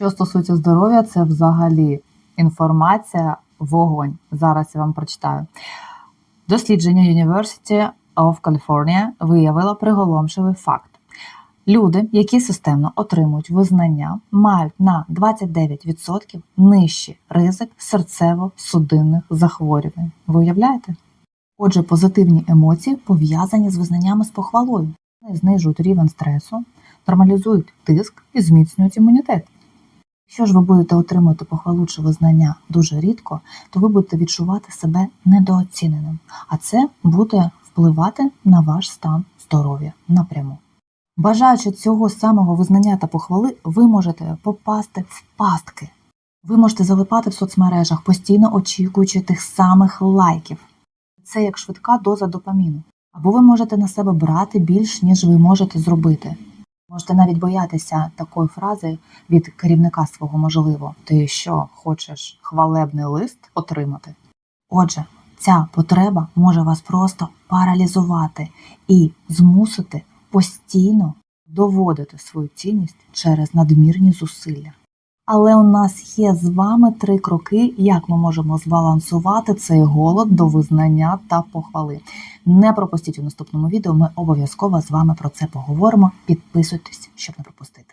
Що стосується здоров'я, це взагалі інформація вогонь. Зараз я вам прочитаю. Дослідження University of California виявило приголомшивий факт. Люди, які системно отримують визнання, мають на 29% нижчий ризик серцево-судинних захворювань. Ви уявляєте? Отже, позитивні емоції пов'язані з визнаннями з похвалою. Вони знижують рівень стресу, нормалізують тиск і зміцнюють імунітет. Якщо ж ви будете отримувати похвалу чи визнання дуже рідко, то ви будете відчувати себе недооціненим, а це буде впливати на ваш стан здоров'я напряму. Бажаючи цього самого визнання та похвали, ви можете попасти в пастки. Ви можете залипати в соцмережах, постійно очікуючи тих самих лайків. Це як швидка доза допаміну. Або ви можете на себе брати більш, ніж ви можете зробити. Можете навіть боятися такої фрази від керівника свого можливо. Ти що, хочеш хвалебний лист отримати? Отже, ця потреба може вас просто паралізувати і змусити постійно доводити свою цінність через надмірні зусилля. Але у нас є з вами три кроки, як ми можемо збалансувати цей голод до визнання та похвали. Не пропустіть у наступному відео, ми обов'язково з вами про це поговоримо. Підписуйтесь, щоб не пропустити.